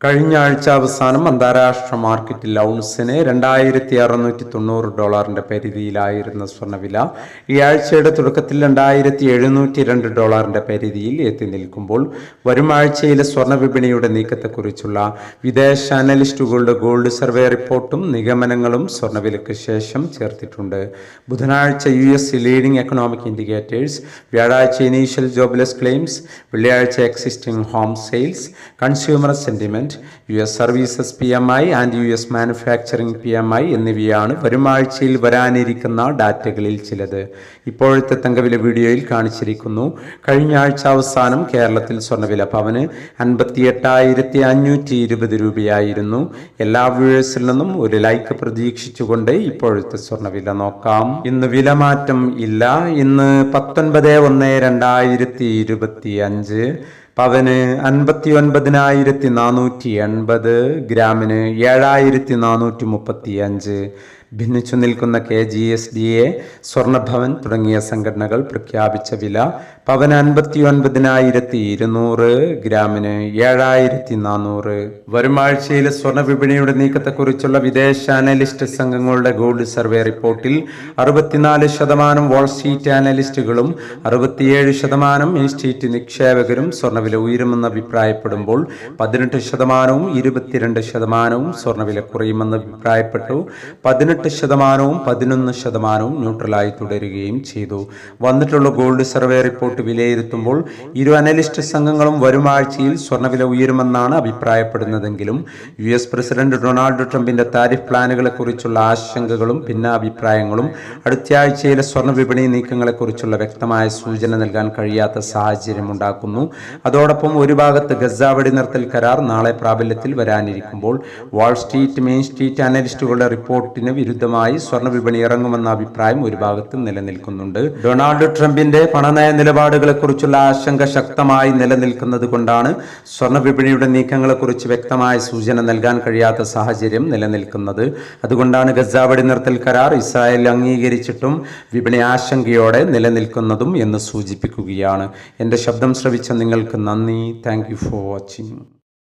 കഴിഞ്ഞ ആഴ്ച അവസാനം അന്താരാഷ്ട്ര മാർക്കറ്റിൽ ഔൺസിന് രണ്ടായിരത്തി അറുന്നൂറ്റി തൊണ്ണൂറ് ഡോളറിന്റെ പരിധിയിലായിരുന്ന സ്വർണവില ഈ ആഴ്ചയുടെ തുടക്കത്തിൽ രണ്ടായിരത്തി എഴുന്നൂറ്റി രണ്ട് ഡോളറിന്റെ പരിധിയിൽ എത്തി നിൽക്കുമ്പോൾ വരും ആഴ്ചയിലെ സ്വർണ വിപണിയുടെ നീക്കത്തെക്കുറിച്ചുള്ള വിദേശ അനലിസ്റ്റുകളുടെ ഗോൾഡ് സർവേ റിപ്പോർട്ടും നിഗമനങ്ങളും സ്വർണവിലയ്ക്ക് ശേഷം ചേർത്തിട്ടുണ്ട്. ബുധനാഴ്ച U S leading economic indicators വ്യാഴാഴ്ച ഇനീഷ്യൽ ജോബ്ലെസ് ക്ലെയിംസ് വെള്ളിയാഴ്ച existing home sales consumer sentiment U S services P M I and U S manufacturing P M I എന്നിവയാണ് വരും ആഴ്ചയിൽ വരാനിരിക്കുന്ന ഡാറ്റകളിൽ ചിലത്. ഇപ്പോഴത്തെ തങ്കവില വീഡിയോയിൽ കാണിച്ചിരിക്കുന്നു. കഴിഞ്ഞ ആഴ്ച അവസാനം കേരളത്തിൽ സ്വർണവില പവന് അൻപത്തി എട്ടായിരത്തി അഞ്ഞൂറ്റി ഇരുപത് രൂപയായിരുന്നു. എല്ലാ വ്യൂവേഴ്സിൽ നിന്നും ഒരു ലൈക്ക് പ്രതീക്ഷിച്ചുകൊണ്ട് ഇപ്പോഴത്തെ സ്വർണവില നോക്കാം. ഇന്ന് വിലമാറ്റം ഇല്ല. ഇന്ന് പത്തൊൻപത് ഒന്ന് രണ്ടായിരത്തി ഇരുപത്തി അഞ്ച് പവന് അൻപത്തി ഒൻപതിനായിരത്തി നാനൂറ്റി എൺപത് ഗ്രാമിന് ഏഴായിരത്തി നാനൂറ്റി മുപ്പത്തി അഞ്ച് ഭിന്നിച്ചു നിൽക്കുന്ന K G S D A സ്വർണഭവൻ തുടങ്ങിയ സംഘടനകൾ പ്രഖ്യാപിച്ച വില പവൻ അൻപത്തി ഒൻപതിനായിരത്തി ഇരുന്നൂറ് ഗ്രാമിന് ഏഴായിരത്തി നാനൂറ് വരും ആഴ്ചയിലെ സ്വർണ വിപണിയുടെ നീക്കത്തെക്കുറിച്ചുള്ള വിദേശ അനലിസ്റ്റ് സംഘങ്ങളുടെ ഗോൾഡ് സർവേ റിപ്പോർട്ടിൽ അറുപത്തിനാല് ശതമാനം വാൾ സ്ട്രീറ്റ് അനലിസ്റ്റുകളും അറുപത്തിയേഴ് ശതമാനം ഇൻസ്റ്റിറ്റ്യൂട്ട് നിക്ഷേപകരും സ്വർണവില ഉയരുമെന്ന് അഭിപ്രായപ്പെടുമ്പോൾ പതിനെട്ട് ശതമാനവും ഇരുപത്തിരണ്ട് ശതമാനവും സ്വർണവില കുറയുമെന്ന് അഭിപ്രായപ്പെട്ടു. പതിനെട്ട് ശതമാനവും പതിനൊന്ന് ശതമാനവും ന്യൂട്രലായി തുടരുകയും ചെയ്തു. വന്നിട്ടുള്ള ഗോൾഡ് സർവേ റിപ്പോർട്ട് വിലയിരുത്തുമ്പോൾ ഇരു അനലിസ്റ്റ് സംഘങ്ങളും വരും ആഴ്ചയിൽ സ്വർണവില ഉയരുമെന്നാണ് അഭിപ്രായപ്പെടുന്നതെങ്കിലും യു എസ് പ്രസിഡന്റ് ഡൊണാൾഡ് ട്രംപിന്റെ താരിഫ് പ്ലാനുകളെ കുറിച്ചുള്ള ആശങ്കകളും ഭിന്നാഭിപ്രായങ്ങളും അടുത്തയാഴ്ചയിലെ സ്വർണ വിപണി നീക്കങ്ങളെക്കുറിച്ചുള്ള വ്യക്തമായ സൂചന നൽകാൻ കഴിയാത്ത സാഹചര്യം ഉണ്ടാക്കുന്നു. അതോടൊപ്പം ഒരു ഭാഗത്ത് ഗസ വെടിനിർത്തൽ കരാർ നാളെ പ്രാബല്യത്തിൽ വരാനിരിക്കുമ്പോൾ വാൾ സ്ട്രീറ്റ് മെയിൻ സ്ട്രീറ്റ് അനലിസ്റ്റുകളുടെ റിപ്പോർട്ടിന് വിരുദ്ധമായി സ്വർണ വിപണി ഇറങ്ങുമെന്ന അഭിപ്രായം ഒരു ഭാഗത്തും നിലനിൽക്കുന്നുണ്ട്. ഡൊണാൾഡ് ട്രംപിന്റെ പണനയ നിലപാടുകളെ കുറിച്ചുള്ള ആശങ്ക ശക്തമായി നിലനിൽക്കുന്നത് കൊണ്ടാണ് സ്വർണ വിപണിയുടെ നീക്കങ്ങളെക്കുറിച്ച് വ്യക്തമായ സൂചന നൽകാൻ കഴിയാത്ത സാഹചര്യം നിലനിൽക്കുന്നത്. അതുകൊണ്ടാണ് ഗസ വെടിനിർത്തൽ കരാർ ഇസ്രായേൽ അംഗീകരിച്ചിട്ടും വിപണി ആശങ്കയോടെ നിലനിൽക്കുന്നതും എന്ന് സൂചിപ്പിക്കുകയാണ്. എന്റെ ശബ്ദം ശ്രവിച്ച നിങ്ങൾക്ക് നന്ദി. Thank for watching.